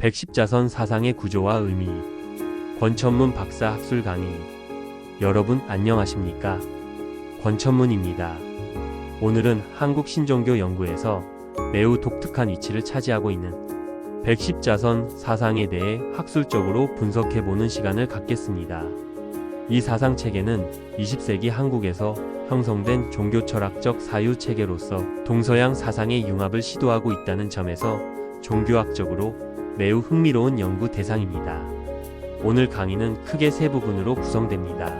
백십자선 사상의 구조와 의미 권천문 박사 학술 강의 여러분 안녕하십니까? 권천문입니다. 오늘은 한국 신종교 연구에서 매우 독특한 위치를 차지하고 있는 백십자선 사상에 대해 학술적으로 분석해보는 시간을 갖겠습니다. 이 사상 체계는 20세기 한국에서 형성된 종교 철학적 사유 체계로서 동서양 사상의 융합을 시도하고 있다는 점에서 종교학적으로 매우 흥미로운 연구 대상입니다. 오늘 강의는 크게 세 부분으로 구성됩니다.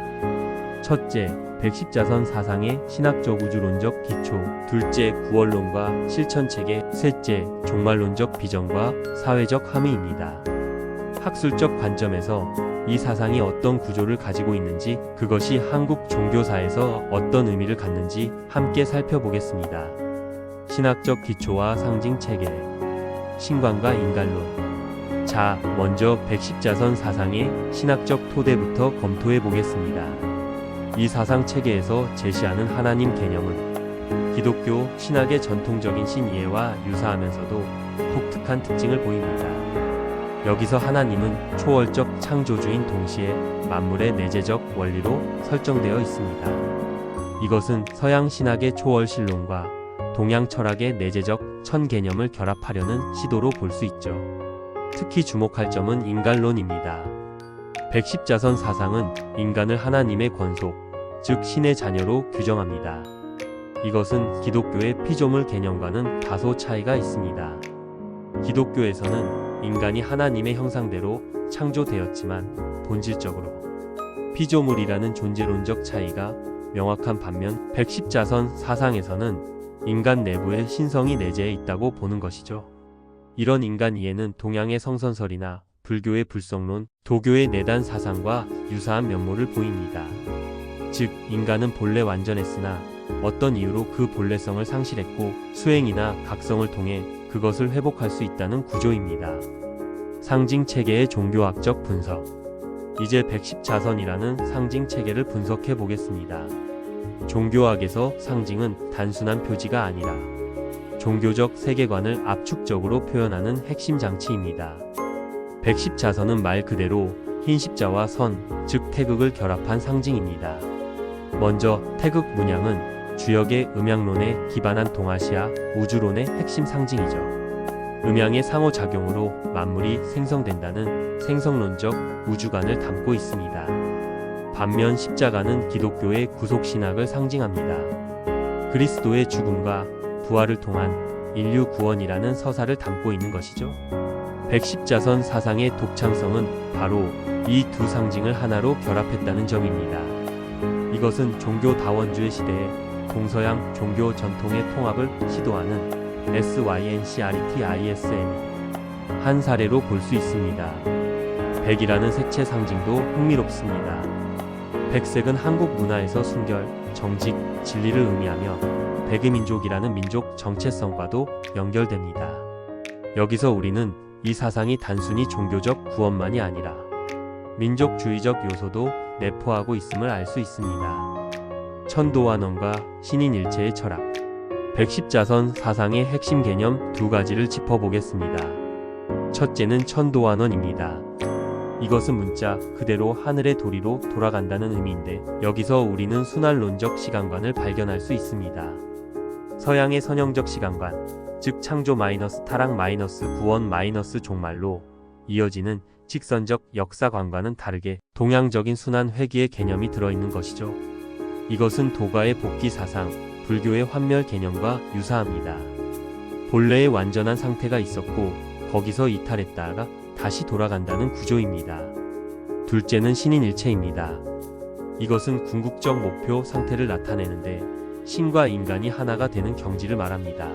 첫째, 백십자선 사상의 신학적 우주론적 기초, 둘째, 구원론과 실천체계, 셋째, 종말론적 비전과 사회적 함의입니다. 학술적 관점에서 이 사상이 어떤 구조를 가지고 있는지, 그것이 한국 종교사에서 어떤 의미를 갖는지 함께 살펴보겠습니다. 신학적 기초와 상징 체계, 신관과 인간론. 자, 먼저 백십자선 사상의 신학적 토대부터 검토해 보겠습니다. 이 사상 체계에서 제시하는 하나님 개념은 기독교 신학의 전통적인 신이해와 유사하면서도 독특한 특징을 보입니다. 여기서 하나님은 초월적 창조주인 동시에 만물의 내재적 원리로 설정되어 있습니다. 이것은 서양 신학의 초월 신론과 동양 철학의 내재적 천 개념을 결합하려는 시도로 볼 수 있죠. 특히 주목할 점은 인간론입니다. 백십자선 사상은 인간을 하나님의 권속, 즉 신의 자녀로 규정합니다. 이것은 기독교의 피조물 개념과는 다소 차이가 있습니다. 기독교에서는 인간이 하나님의 형상대로 창조되었지만 본질적으로 피조물이라는 존재론적 차이가 명확한 반면 백십자선 사상에서는 인간 내부에 신성이 내재해 있다고 보는 것이죠. 이런 인간 이해는 동양의 성선설이나 불교의 불성론, 도교의 내단 사상과 유사한 면모를 보입니다. 즉, 인간은 본래 완전했으나 어떤 이유로 그 본래성을 상실했고 수행이나 각성을 통해 그것을 회복할 수 있다는 구조입니다. 상징 체계의 종교학적 분석. 이제 백십자선이라는 상징 체계를 분석해 보겠습니다. 종교학에서 상징은 단순한 표지가 아니라 종교적 세계관을 압축적으로 표현하는 핵심 장치입니다. 백십자선은 말 그대로 흰 십자와 선, 즉 태극을 결합한 상징입니다. 먼저 태극 문양은 주역의 음양론에 기반한 동아시아 우주론의 핵심 상징이죠. 음양의 상호작용으로 만물이 생성된다는 생성론적 우주관을 담고 있습니다. 반면 십자가는 기독교의 구속신학을 상징합니다. 그리스도의 죽음과 부활을 통한 인류 구원이라는 서사를 담고 있는 것이죠. 백십자선 사상의 독창성은 바로 이 두 상징을 하나로 결합했다는 점입니다. 이것은 종교 다원주의 시대에 동서양 종교 전통의 통합을 시도하는 SYNCRTISM 한 사례로 볼 수 있습니다. 백이라는 색채 상징도 흥미롭습니다. 백색은 한국 문화에서 순결, 정직, 진리를 의미하며 백의민족이라는 민족 정체성과도 연결됩니다. 여기서 우리는 이 사상이 단순히 종교적 구원만이 아니라 민족주의적 요소도 내포하고 있음을 알 수 있습니다. 천도환원과 신인일체의 철학 백십자선 사상의 핵심 개념 두 가지를 짚어보겠습니다. 첫째는 천도환원입니다. 이것은 문자 그대로 하늘의 도리로 돌아간다는 의미인데 여기서 우리는 순환론적 시간관을 발견할 수 있습니다. 서양의 선형적 시간관, 즉 창조 마이너스 타락 마이너스 구원 마이너스 종말로 이어지는 직선적 역사관과는 다르게 동양적인 순환 회귀의 개념이 들어있는 것이죠. 이것은 도가의 복귀 사상, 불교의 환멸 개념과 유사합니다. 본래의 완전한 상태가 있었고 거기서 이탈했다가 다시 돌아간다는 구조입니다. 둘째는 신인 일체입니다. 이것은 궁극적 목표 상태를 나타내는데 신과 인간이 하나가 되는 경지를 말합니다.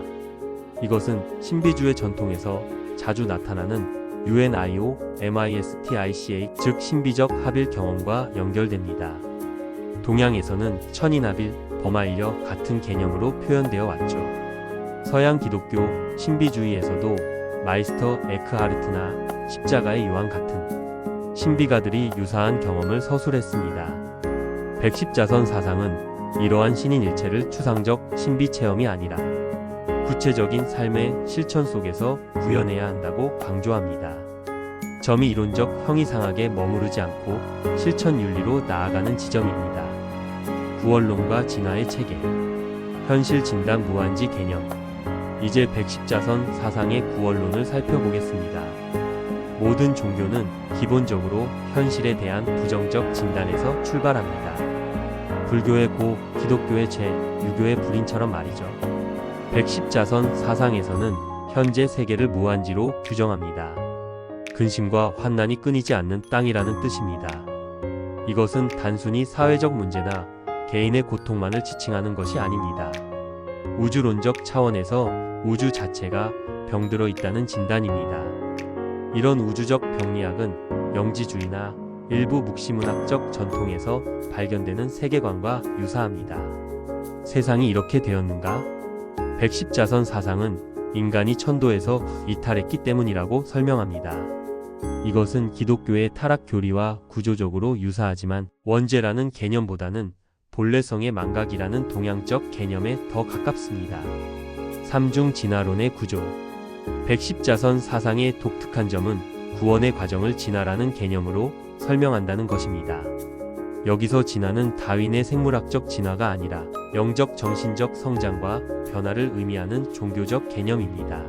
이것은 신비주의 전통에서 자주 나타나는 UNIO, MISTICA 즉 신비적 합일 경험과 연결됩니다. 동양에서는 천인합일, 범하일려 같은 개념으로 표현되어 왔죠. 서양 기독교 신비주의에서도 마이스터 에크하르트나 십자가의 요한 같은 신비가들이 유사한 경험을 서술했습니다. 백십자선 사상은 이러한 신인 일체를 추상적 신비 체험이 아니라 구체적인 삶의 실천 속에서 구현해야 한다고 강조합니다. 점이 이론적 형이상학에 머무르지 않고 실천 윤리로 나아가는 지점입니다. 구원론과 진화의 체계, 현실 진단 무한지 개념. 이제 110자선 사상의 구원론을 살펴보겠습니다. 모든 종교는 기본적으로 현실에 대한 부정적 진단에서 출발합니다. 불교의 고, 기독교의 재, 유교의 불인처럼 말이죠. 110자선 사상에서는 현재 세계를 무한지로 규정합니다. 근심과 환난이 끊이지 않는 땅이라는 뜻입니다. 이것은 단순히 사회적 문제나 개인의 고통만을 지칭하는 것이 아닙니다. 우주론적 차원에서 우주 자체가 병들어 있다는 진단입니다. 이런 우주적 병리학은 영지주의나 일부 묵시문학적 전통에서 발견되는 세계관과 유사합니다. 세상이 이렇게 되었는가? 110자선 사상은 인간이 천도에서 이탈했기 때문이라고 설명합니다. 이것은 기독교의 타락 교리와 구조적으로 유사하지만 원죄라는 개념보다는 본래성의 망각이라는 동양적 개념에 더 가깝습니다. 삼중 진화론의 구조 110자선 사상의 독특한 점은 구원의 과정을 진화라는 개념으로 설명한다는 것입니다. 여기서 진화는 다윈의 생물학적 진화가 아니라 영적 정신적 성장과 변화를 의미하는 종교적 개념입니다.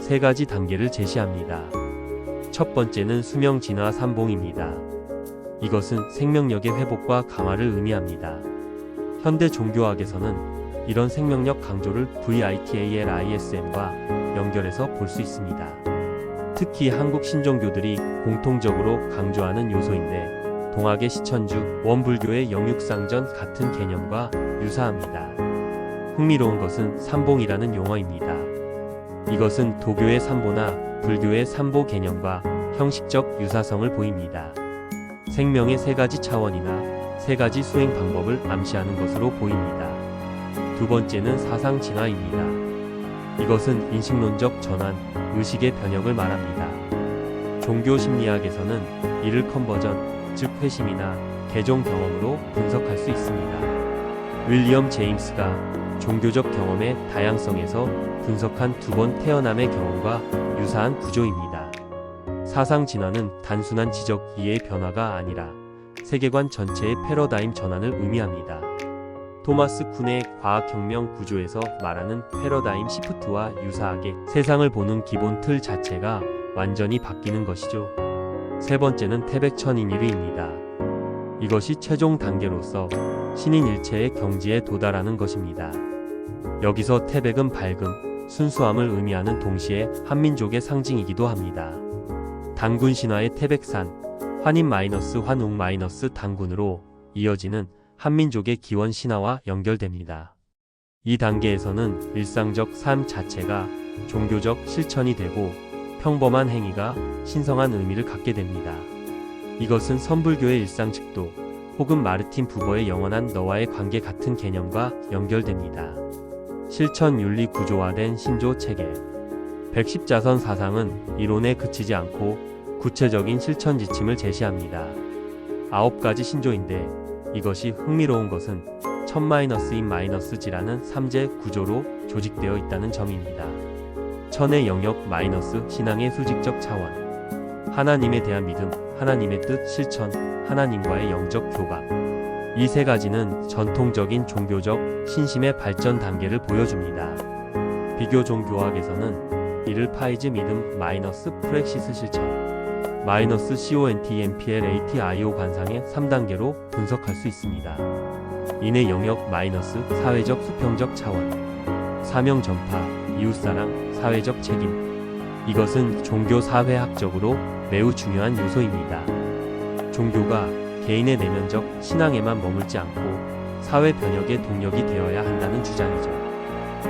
세 가지 단계를 제시합니다. 첫 번째는 수명 진화 삼봉입니다. 이것은 생명력의 회복과 강화를 의미합니다. 현대 종교학에서는 이런 생명력 강조를 VITALISM과 연결해서 볼 수 있습니다. 특히 한국 신종교들이 공통적으로 강조하는 요소인데 동학의 시천주, 원불교의 영육상전 같은 개념과 유사합니다. 흥미로운 것은 삼봉이라는 용어입니다. 이것은 도교의 삼보나 불교의 삼보 개념과 형식적 유사성을 보입니다. 생명의 세 가지 차원이나 세 가지 수행 방법을 암시하는 것으로 보입니다. 두 번째는 사상 진화입니다. 이것은 인식론적 전환, 의식의 변혁을 말합니다. 종교 심리학에서는 이를 컨버전, 즉 회심이나 개종 경험으로 분석할 수 있습니다. 윌리엄 제임스가 종교적 경험의 다양성에서 분석한 두 번 태어남의 경험과 유사한 구조입니다. 사상 진화는 단순한 지적 이해의 변화가 아니라 세계관 전체의 패러다임 전환을 의미합니다. 토마스 쿤의 과학혁명 구조에서 말하는 패러다임 시프트와 유사하게 세상을 보는 기본 틀 자체가 완전히 바뀌는 것이죠. 세 번째는 태백천인일의입니다. 이것이 최종 단계로서 신인 일체의 경지에 도달하는 것입니다. 여기서 태백은 밝음, 순수함을 의미하는 동시에 한민족의 상징이기도 합니다. 단군 신화의 태백산, 환인 마이너스 환웅 마이너스 단군으로 이어지는 한민족의 기원 신화와 연결됩니다. 이 단계에서는 일상적 삶 자체가 종교적 실천이 되고 평범한 행위가 신성한 의미를 갖게 됩니다. 이것은 선불교의 일상 측도 혹은 마르틴 부버의 영원한 너와의 관계 같은 개념과 연결됩니다. 실천 윤리 구조화된 신조 체계 110자선 사상은 이론에 그치지 않고 구체적인 실천 지침을 제시합니다. 아홉 가지 신조인데 이것이 흥미로운 것은 천 마이너스 인 마이너스 지라는 삼재 구조로 조직되어 있다는 점입니다. 천의 영역 마이너스 신앙의 수직적 차원 하나님에 대한 믿음 하나님의 뜻 실천 하나님과의 영적 교감 이 세 가지는 전통적인 종교적 신심의 발전 단계를 보여줍니다. 비교 종교학에서는 이를 파이즈 믿음 마이너스 프렉시스 실천 마이너스 CONTMPL ATIO 관상의 3단계로 분석할 수 있습니다. 인의 영역 마이너스 사회적 수평적 차원 사명 전파 이웃사랑 사회적 책임 이것은 종교 사회학적으로 매우 중요한 요소입니다. 종교가 개인의 내면적 신앙에만 머물지 않고 사회 변혁의 동력이 되어야 한다는 주장이죠.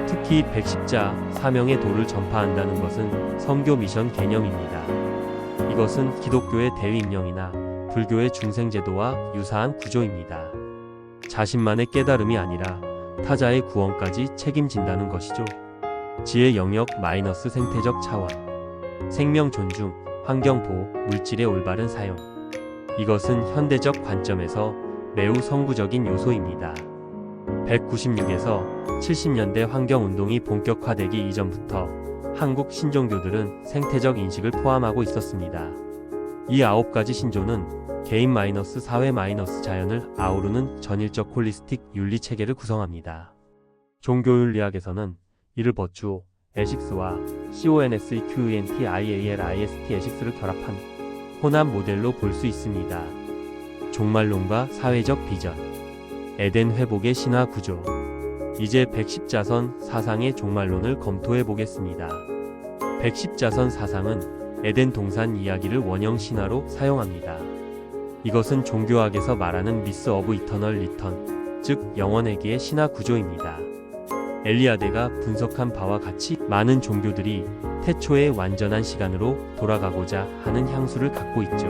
특히 백십자 사명의 도를 전파한다는 것은 선교 미션 개념입니다. 이것은 기독교의 대위임령이나 불교의 중생제도와 유사한 구조입니다. 자신만의 깨달음이 아니라 타자의 구원까지 책임진다는 것이죠. 지혜 영역 마이너스 생태적 차원 생명 존중, 환경 보호, 물질의 올바른 사용 이것은 현대적 관점에서 매우 선구적인 요소입니다. 196에서 70년대 환경운동이 본격화되기 이전부터 한국 신종교들은 생태적 인식을 포함하고 있었습니다. 이 아홉 가지 신조는 개인 마이너스 사회 마이너스 자연을 아우르는 전일적 홀리스틱 윤리 체계를 구성합니다. 종교윤리학에서는 이를 버추, 에식스와 CONSEQUENTIALIST 에식스를 결합한 혼합 모델로 볼 수 있습니다. 종말론과 사회적 비전, 에덴 회복의 신화 구조. 이제 110자선 사상의 종말론을 검토해 보겠습니다. 110자선 사상은 에덴 동산 이야기를 원형 신화로 사용합니다. 이것은 종교학에서 말하는 미스 어브 이터널 리턴, 즉 영원회계의 신화 구조입니다. 엘리아데가 분석한 바와 같이 많은 종교들이 태초의 완전한 시간으로 돌아가고자 하는 향수를 갖고 있죠.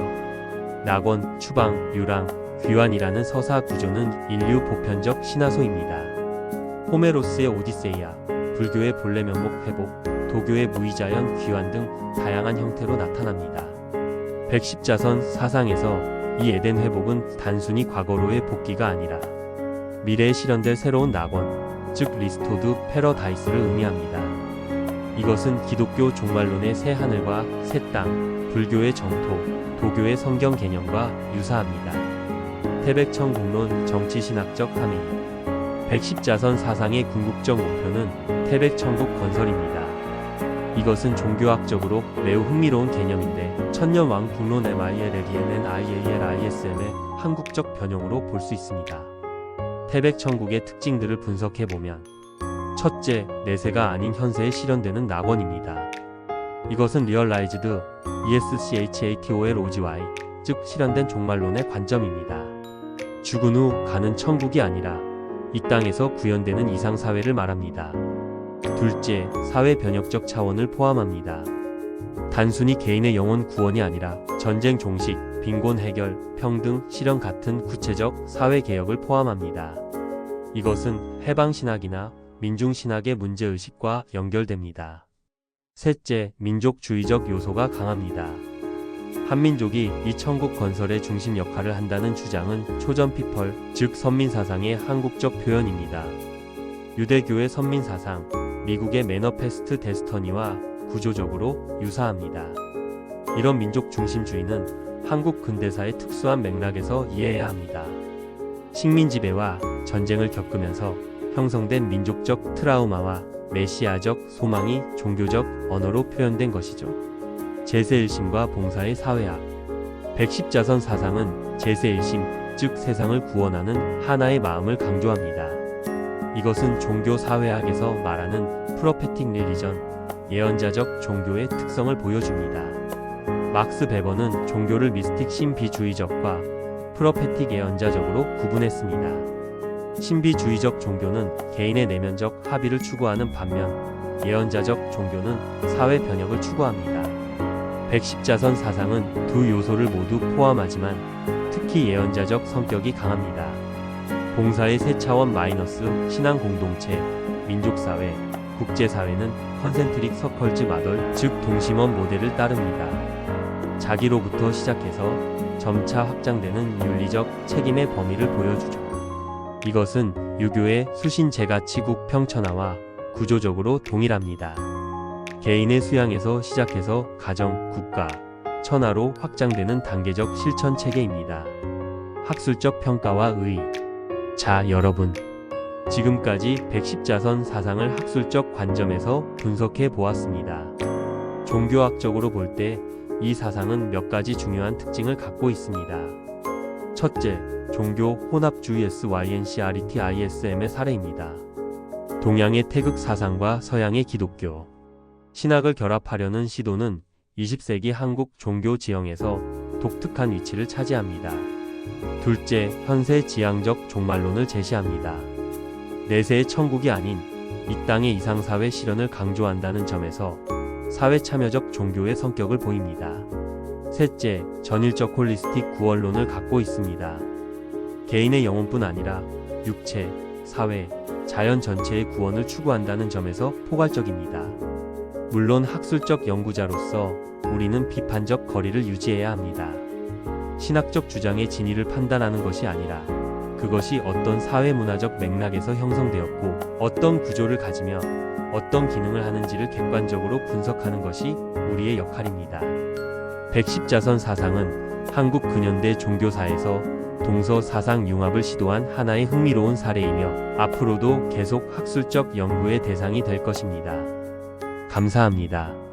낙원, 추방, 유랑, 귀환이라는 서사 구조는 인류 보편적 신화소입니다. 호메로스의 오디세이아, 불교의 본래 면목 회복, 도교의 무의자연 귀환 등 다양한 형태로 나타납니다. 110자선 사상에서 이 에덴 회복은 단순히 과거로의 복귀가 아니라 미래에 실현될 새로운 낙원, 즉 리스토드 패러다이스를 의미합니다. 이것은 기독교 종말론의 새 하늘과 새 땅, 불교의 정토, 도교의 성경 개념과 유사합니다. 태백천국론 정치신학적 함의 110자선 사상의 궁극적 목표는 태백천국 건설입니다. 이것은 종교학적으로 매우 흥미로운 개념인데 천년왕 국론 MILLENN IALISM의 한국적 변형으로 볼 수 있습니다. 태백천국의 특징들을 분석해 보면 첫째, 내세가 아닌 현세에 실현되는 낙원입니다. 이것은 리얼라이즈드 ESCHATOLOGY 즉 실현된 종말론의 관점입니다. 죽은 후 가는 천국이 아니라 이 땅에서 구현되는 이상 사회를 말합니다. 둘째, 사회 변혁적 차원을 포함합니다. 단순히 개인의 영혼 구원이 아니라 전쟁 종식, 빈곤 해결, 평등, 실현 같은 구체적 사회 개혁을 포함합니다. 이것은 해방 신학이나 민중 신학의 문제 의식과 연결됩니다. 셋째, 민족주의적 요소가 강합니다. 한민족이 이 천국 건설의 중심 역할을 한다는 주장은 초전 피펄, 즉 선민 사상의 한국적 표현입니다. 유대교의 선민 사상, 미국의 매너페스트 데스터니와 구조적으로 유사합니다. 이런 민족 중심주의는 한국 근대사의 특수한 맥락에서 이해해야 합니다. 식민 지배와 전쟁을 겪으면서 형성된 민족적 트라우마와 메시아적 소망이 종교적 언어로 표현된 것이죠. 제세일심과 봉사의 사회학 110자선 사상은 제세일심, 즉 세상을 구원하는 하나의 마음을 강조합니다. 이것은 종교 사회학에서 말하는 프로페틱 릴리전, 예언자적 종교의 특성을 보여줍니다. 막스 베버는 종교를 미스틱 신비주의적과 프로페틱 예언자적으로 구분했습니다. 신비주의적 종교는 개인의 내면적 합의를 추구하는 반면 예언자적 종교는 사회 변혁을 추구합니다. 110자선 사상은 두 요소를 모두 포함하지만 특히 예언자적 성격이 강합니다. 봉사의 세 차원 마이너스 신앙 공동체, 민족사회, 국제사회는 컨센트릭 서컬즈 마덜, 즉 동심원 모델을 따릅니다. 자기로부터 시작해서 점차 확장되는 윤리적 책임의 범위를 보여주죠. 이것은 유교의 수신 제가 치국 평천화와 구조적으로 동일합니다. 개인의 수양에서 시작해서 가정, 국가, 천하로 확장되는 단계적 실천 체계입니다. 학술적 평가와 의. 자, 여러분. 지금까지 110자선 사상을 학술적 관점에서 분석해 보았습니다. 종교학적으로 볼 때 이 사상은 몇 가지 중요한 특징을 갖고 있습니다. 첫째, 종교 혼합주의 SYNCRET ISM의 사례입니다. 동양의 태극 사상과 서양의 기독교, 신학을 결합하려는 시도는 20세기 한국 종교 지형에서 독특한 위치를 차지합니다. 둘째, 현세 지향적 종말론을 제시합니다. 내세의 천국이 아닌 이 땅의 이상사회 실현을 강조한다는 점에서 사회 참여적 종교의 성격을 보입니다. 셋째, 전일적 홀리스틱 구원론을 갖고 있습니다. 개인의 영혼뿐 아니라 육체, 사회, 자연 전체의 구원을 추구한다는 점에서 포괄적입니다. 물론 학술적 연구자로서 우리는 비판적 거리를 유지해야 합니다. 신학적 주장의 진위를 판단하는 것이 아니라 그것이 어떤 사회문화적 맥락에서 형성되었고 어떤 구조를 가지며 어떤 기능을 하는지를 객관적으로 분석하는 것이 우리의 역할입니다. 백십자선 사상은 한국 근현대 종교사에서 동서 사상 융합을 시도한 하나의 흥미로운 사례이며 앞으로도 계속 학술적 연구의 대상이 될 것입니다. 감사합니다.